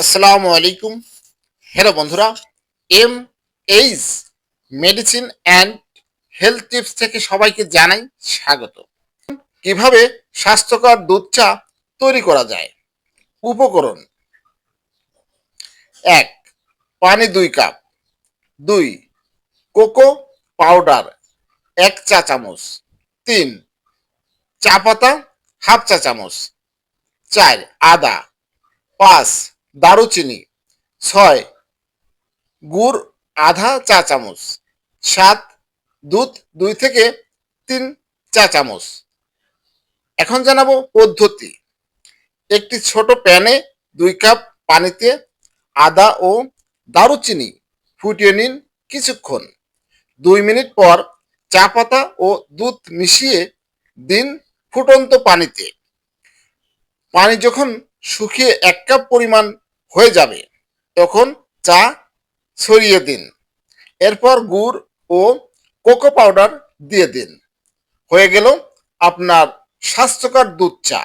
আসসালামু আলাইকুম। হ্যালো বন্ধুরা, M H medicine and health tips থেকে সবাইকে জানাই স্বাগত। কীভাবে স্বাস্থ্যকর দুধ চা তৈরি করা যায়? উপকরণ। এক, পানি দুই কাপ। দুই, কোকো পাউডার। এক চা চামচ। তিন, চা পাতা হাফ চা চামচ। চার, আদা। পাঁচ দারুচিনি। ছয়, গুড় আধা চা চামচ। সাত, দুধ দুই থেকে তিন চা চামচ। এখন জানাব পদ্ধতি। একটি ছোট প্যানে দুই কাপ পানিতে আদা ও দারুচিনি ফুটিয়ে নিন কিছুক্ষণ। দুই মিনিট পর চা পাতা ও দুধ মিশিয়ে দিন ফুটন্ত পানিতে। পানি যখন শুকিয়ে এক কাপ পরিমাণ হয়ে যাবে। তখন চা ছড়িয়ে দিন। এরপর গুড় ও কোকো পাউডার দিয়ে দিন। হয়ে গেল আপনার স্বাস্থ্যকর দুধ চা।